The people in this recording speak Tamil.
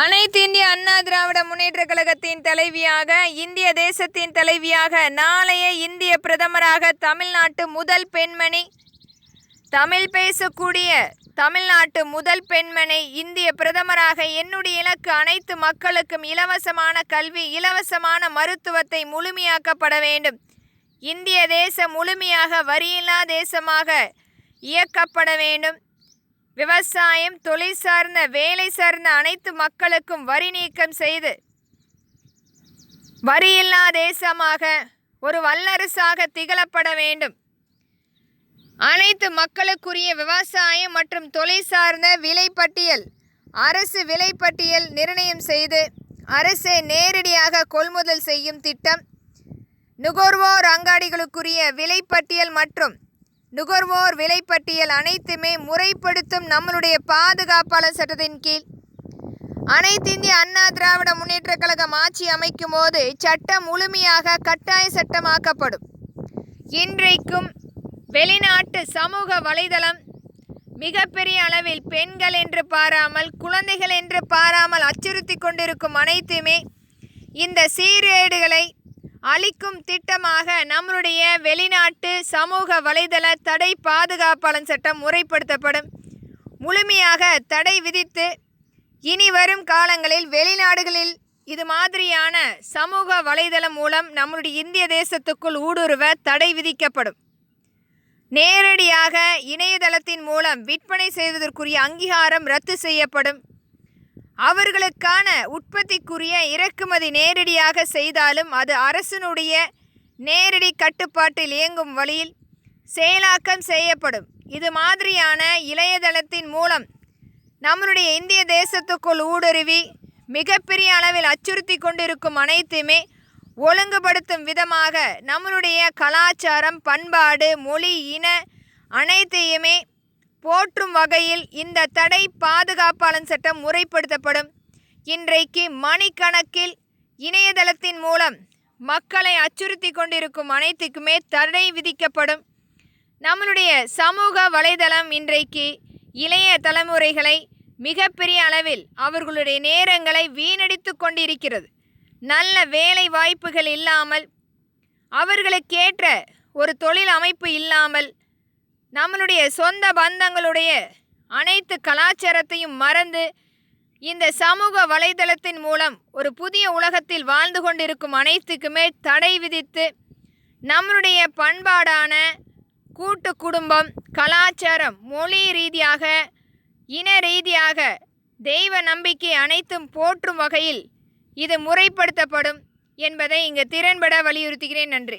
அனைத்து இந்திய அண்ணா திராவிட முன்னேற்ற கழகத்தின் தலைவியாக இந்திய தேசத்தின் தலைவியாக நாளைய இந்திய பிரதமராக தமிழ்நாட்டு முதல் பெண்மணி தமிழ் பேசக்கூடிய தமிழ்நாட்டு முதல் பெண்மணி இந்திய பிரதமராக என்னுடைய இலக்கு அனைத்து மக்களுக்கும் இலவசமான கல்வி இலவசமான மருத்துவத்தை முழுமையாக்கப்பட வேண்டும். இந்திய தேசம் முழுமையாக வரியில்லா தேசமாக இயக்கப்பட வேண்டும். விவசாயம் தொழில் சார்ந்த வேலை சார்ந்த அனைத்து மக்களுக்கும் வரி நீக்கம் செய்து வரியில்லா தேசமாக ஒரு வல்லரசாக திகழப்பட வேண்டும். அனைத்து மக்களுக்குரிய விவசாயம் மற்றும் தொழில் சார்ந்த விலைப்பட்டியல் அரசு விலைப்பட்டியல் நிர்ணயம் செய்து அரசே நேரடியாக கொள்முதல் செய்யும் திட்டம் நுகர்வோர் அங்காடிகளுக்குரிய விலைப்பட்டியல் மற்றும் நுகர்வோர் விலைப்பட்டியல் அனைத்துமே முறைப்படுத்தும் நம்மளுடைய பாதுகாப்பாளர் சட்டத்தின் கீழ். அனைத்து இந்திய அண்ணா திராவிட முன்னேற்ற கழகம் ஆட்சி அமைக்கும் போது இச்சட்டம் முழுமையாக கட்டாய சட்டமாக்கப்படும். இன்றைக்கும் வெளிநாட்டு சமூக வலைதளம் மிகப்பெரிய அளவில் பெண்கள் என்று பாராமல் குழந்தைகள் என்று பாராமல் அச்சுறுத்தி கொண்டிருக்கும் அனைத்துமே இந்த சீரேடுகளை அளிக்கும் திட்டமாக நம்மளுடைய வெளிநாட்டு சமூக வலைதள தடை பாதுகாப்பாளன் சட்டம் முறைப்படுத்தப்படும். முழுமையாக தடை விதித்து இனி வரும் காலங்களில் வெளிநாடுகளில் இது மாதிரியான சமூக வலைதளம் மூலம் நம்முடைய இந்திய தேசத்துக்குள் ஊடுருவ தடை விதிக்கப்படும். நேரடியாக இணையதளத்தின் மூலம் விற்பனை செய்வதற்குரிய அங்கீகாரம் ரத்து செய்யப்படும். அவர்களுக்கான உற்பத்திக்குரிய இறக்குமதி நேரடியாக செய்தாலும் அது அரசினுடைய நேரடி கட்டுப்பாட்டில் இயங்கும் வழியில் செயலாக்கம் செய்யப்படும். இது மாதிரியான இளையதளத்தின் மூலம் நம்மளுடைய இந்திய தேசத்துக்குள் ஊடுருவி மிகப்பெரிய அளவில் அச்சுறுத்தி கொண்டிருக்கும் அனைத்துமே ஒழுங்குபடுத்தும் விதமாக நம்மளுடைய கலாச்சாரம் பண்பாடு மொழி இன அனைத்தையுமே போற்றும் வகையில் இந்த தடை பாதுகாப்பாளன் சட்டம் முறைப்படுத்தப்படும். இன்றைக்கு மணிக்கணக்கில் இணையதளத்தின் மூலம் மக்களை அச்சுறுத்தி கொண்டிருக்கும் அனைத்துக்குமே தடை விதிக்கப்படும். நம்மளுடைய சமூக வலைதளம் இன்றைக்கு இளைய தலைமுறைகளை மிகப்பெரிய அளவில் அவர்களுடைய நேரங்களை வீணடித்து கொண்டிருக்கிறது. நல்ல வேலை வாய்ப்புகள் இல்லாமல் அவர்களுக்கேற்ற ஒரு தொழில் அமைப்பு இல்லாமல் நம்மளுடைய சொந்த பந்தங்களுடைய அனைத்து கலாச்சாரத்தையும் மறந்து இந்த சமூக வலைதளத்தின் மூலம் ஒரு புதிய உலகத்தில் வாழ்ந்து கொண்டிருக்கும் அனைத்துக்குமே தடை விதித்து நம்மளுடைய பண்பாடான கூட்டு குடும்பம் கலாச்சாரம் மொழி ரீதியாக இன ரீதியாக தெய்வ நம்பிக்கை அனைத்தும் போற்றும் வகையில் இது முறைப்படுத்தப்படும் என்பதை இங்கு திறன்பட வலியுறுத்துகிறேன். நன்றி.